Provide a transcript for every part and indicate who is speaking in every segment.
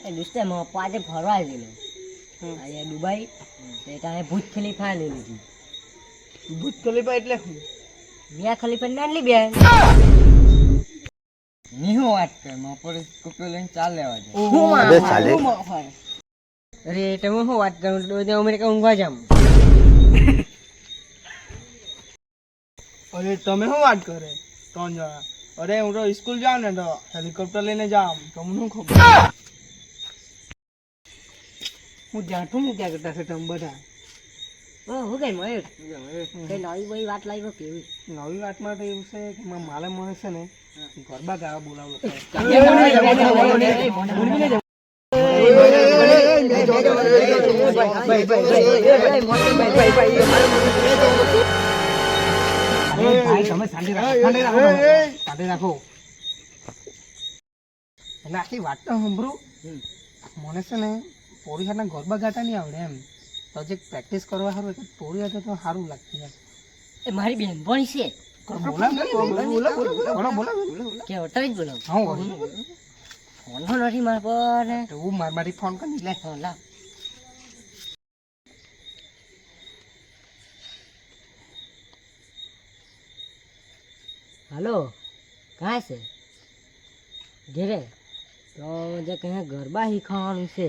Speaker 1: એ દોસ્તે પપ્પા ફરવા
Speaker 2: હમ.
Speaker 1: અહીંયા દુબઈ તે તારે ભૂત ખલીફા લઈ લીધી.
Speaker 2: ભૂત ખલીફા એટલે શું?
Speaker 1: મિયા ખલીફા ના લી
Speaker 3: ની હું વાત કર બપોરે કુકર લઈને ચાલ લેવા જાય.
Speaker 1: માં હોય. અરે તમે શું વાત કરું? તો અમેરિકા ઊંઘવા જામ
Speaker 2: અરે તમે શું વાત કરે? ત્રણ જણા. અરે હું તો સ્કૂલ જાઉં ને તો હેલિકોપ્ટર લઈને જામ તમને શું ખબર? હું જાઠું હું ક્યાં કરતા છે તમે બધા.
Speaker 1: હું કઈ મયુર કઈ નવી બવી વાત લાવ્યો કેવી?
Speaker 2: નવી વાતમાં તો એવું છે કે માલે મને છે ને ગરબા ગાવા બોલાવો રાખો એટલે આખી વાત તો સાંભળું મને છે ને પોરી હાથના ગરબા ગાતા નહીં આવડે એમ. તો જે પ્રેક્ટિસ કરવા સારું એટલે પોરી હાથે તો સારું લાગતું એમ
Speaker 1: એ મારી બેનપણી છે.
Speaker 2: બોલા બોલા બોલા બોલા બોલા
Speaker 1: કે હોટલ જ બોલાવ?
Speaker 2: હા
Speaker 1: ફોન નથી મારા પર
Speaker 2: હું માર મારી ફોન કરી લે.
Speaker 1: હા લાવ હાલો કાં છે? ઘેરે? તો જે કહે ગરબા શીખવાનું છે.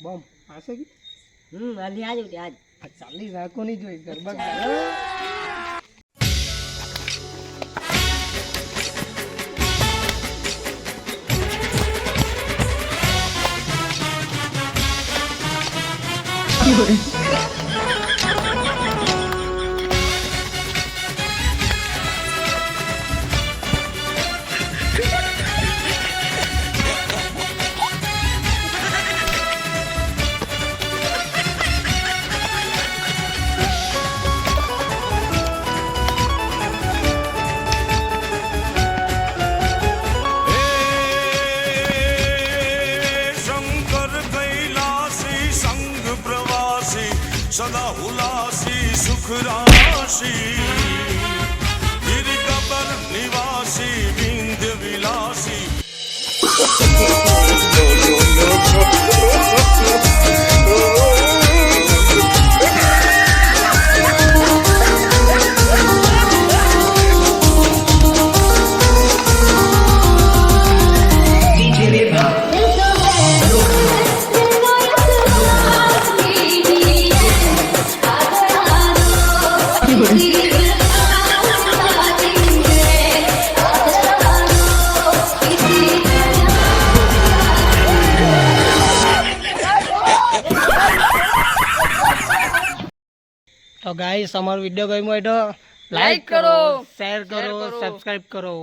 Speaker 4: આવું
Speaker 2: બમ કે
Speaker 1: હમ આજે આજ આજ
Speaker 2: આ ચાલી રાખો નહીં જોઈ ગરબા ગાવા.
Speaker 5: સુખ રાશી ગિરિ કબર નિવાસી વિંધ્ય વિલાસી
Speaker 2: તો ગાઈસ અમારો વીડિયો ગમ્યો હોય તો લાઈક કરો શેર કરો સબસ્ક્રાઇબ કરો.